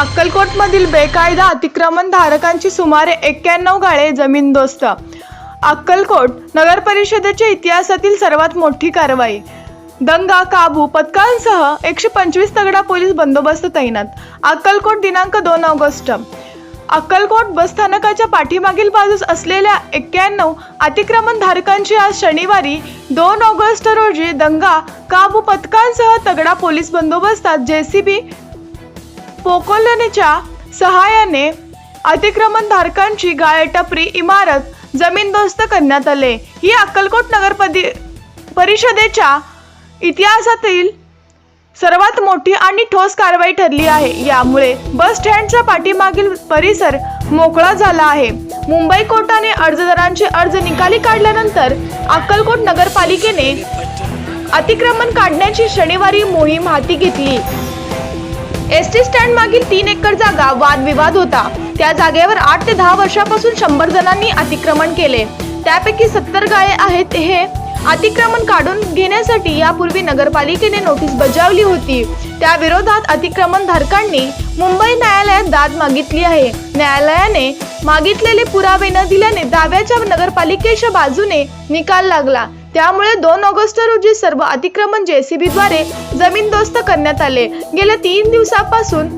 अक्कलकोटमधील बेकायदा अतिक्रमण धारकांची सुमारे एक्क्याण्णव गाळे जमीनदोस्त अक्कलकोट नगर परिषदेच्या इतिहासातील सर्वात मोठी कारवाई. दंगा काबू पथकांसह एकशे पंचवीस तगडा पोलीस बंदोबस्त तैनात. अक्कलकोट दिनांक दोन ऑगस्ट. अक्कलकोट बस स्थानकाच्या पाठीमागील बाजूस असलेल्या एक्क्याण्णव अतिक्रमण धारकांची आज शनिवारी दोन ऑगस्ट रोजी दंगा काबू पथकांसह तगडा पोलीस बंदोबस्तात जेसीबी पोकोलनेच्या सहाय्याने अतिक्रमण धारकांची टपरी इमारत जमीनदोस्त करण्यात आले. ही अक्कलकोट नगर परिषदेच्या इतिहासातील सर्वात मोठी आणि ठोस कारवाई ठरली आहे. यामुळे बस स्टँडच्या पाठीमागील परिसर मोकळा झाला आहे. मुंबई कोर्टाने अर्जदारांचे अर्ज निकाली काढल्यानंतर अक्कलकोट नगरपालिकेने अतिक्रमण काढण्याची शनिवारी मोहीम हाती घेतली. एस टी स्टँड मागील तीन एकर जागा वादविवाद होता. त्या जागेवर आठ ते दहा वर्षापासून शंभर जणांनी अतिक्रमण केले. त्यापैकी सत्तर गाळे आहेत हे अतिक्रमण काढून घेण्यासाठी यापूर्वी नगरपालिकेने नोटीस बजावली होती. त्या विरोधात अतिक्रमण धारकांनी मुंबई न्यायालयात दाद मागितली आहे. न्यायालयाने मागितलेले पुरावे न दिल्याने दाव्याच्या नगरपालिकेच्या बाजूने निकाल लागला. त्यामुळे दोन ऑगस्ट रोजी सर्व अतिक्रमण जेसीबी द्वारे जमीनदोस्त करण्यात आले. गेल्या तीन दिवसापासून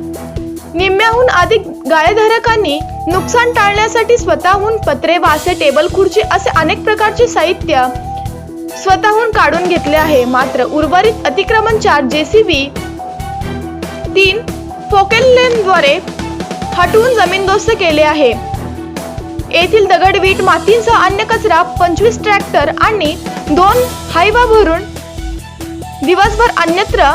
निम्म्याहून अधिक गाळेधारकांनी नुकसान टाळण्यासाठी स्वतःहून पत्रे वासे टेबल खुर्ची असे अनेक प्रकारचे साहित्य स्वतःहून काढून घेतले आहे. मात्र उर्वरित अतिक्रमण चार जेसीबी तीन फोकेल लेनद्वारे हटवून जमीनदोस्त केले आहे. येथील दगडवीट मातींसह अन्य कचरा पंचवीस ट्रॅक्टर आणि दोन हायवा भरून दिवसभर अन्यत्र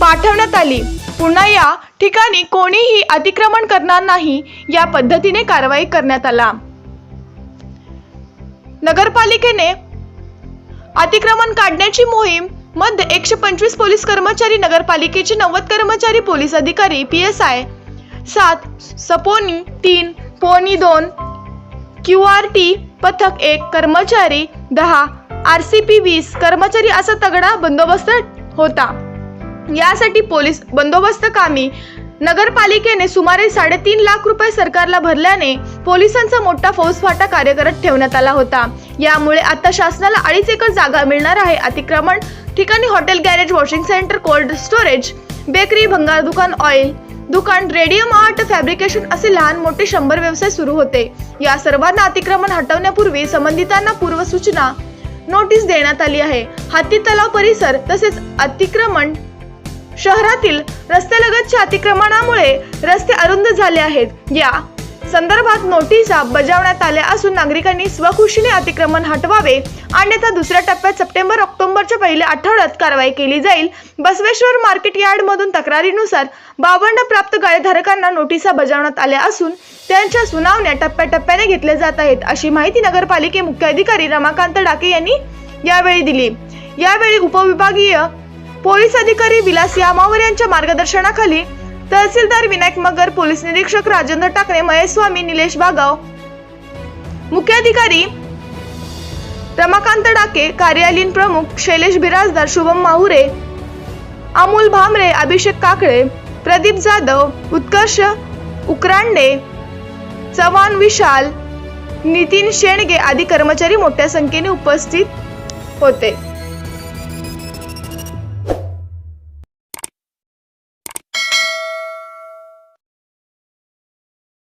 पाठवण्यात आली. पुन्हा या ठिकाणी कोणीही अतिक्रमण करणार नाही या पद्धतीने कारवाई करण्यात आला. नगरपालिकेने अतिक्रमण काढण्याची मोहीममध्ये एकशे पंचवीस पोलीस कर्मचारी नगरपालिकेचे नव्वद कर्मचारी पोलीस अधिकारी पी एस आय सात सपोनी तीन पोनी दोन क्यू आर टी पथक एक कर्मचारी दहा आर सी पी वीस कर्मचारी असा तगडा बंदोबस्त होता. यासाठी पोलीस बंदोबस्त कामी. नगरपालिकेने सुमारे साडेतीन लाख रुपये सरकारला भरल्याने पोलिसांचा मोठा फौजफाटा कार्यरत ठेवण्यात आला होता. यामुळे आता शासनाला अडीच एकर जागा मिळणार आहे. अतिक्रमण ठिकाणी hotel garage washing centre cold storage bakery भंगार दुकान ऑइल दुकान रेडियम आर्ट फॅब्रिकेशन असे लहान मोठे शंभर व्यवसाय सुरू होते. या सर्वांना अतिक्रमण हटवण्यापूर्वी संबंधितांना पूर्वसूचना नोटीस देण्यात आली आहे. हाती तलाव परिसर तसेच अतिक्रमण शहरातील रस्त्यालगतच्या अतिक्रमणामुळे रस्ते अरुंद झाले आहेत. या संदर्भात नोटिसा बजावण्यात आल्या असून नागरिकांनी स्वखुशीने अतिक्रमण हटवावे. अन्यथा दुसऱ्या टप्प्यात सप्टेंबर ऑक्टोबरच्या पहिल्या आठवड्यात कारवाई केली जाईल. बसवेश्वर मार्केट यार्डमधून तक्रारीनुसार बावन्न प्राप्त गाळेधारकांना नोटिसा बजावण्यात आल्या असून त्यांच्या सुनावण्या टप्प्याटप्प्याने घेतल्या जात आहेत अशी माहिती नगरपालिके मुख्य अधिकारी रमाकांत डाके यांनी यावेळी दिली. यावेळी उपविभागीय पोलीस अधिकारी विलास यामावर यांच्या मार्गदर्शनाखाली तहसीलदार विनायक मगर पोलीस निरीक्षक राजेंद्र टाकरे महेश स्वामी निलेश बागाव. मुख्याधिकारी रमाकांत डाके कार्यालयीन प्रमुख शैलेश बिराजदार शुभम माहुरे अमोल भामरे अभिषेक काकळे प्रदीप जाधव उत्कर्ष उकरांडे चव्हाण विशाल नितीन शेणगे आदी कर्मचारी मोठ्या संख्येने उपस्थित होते.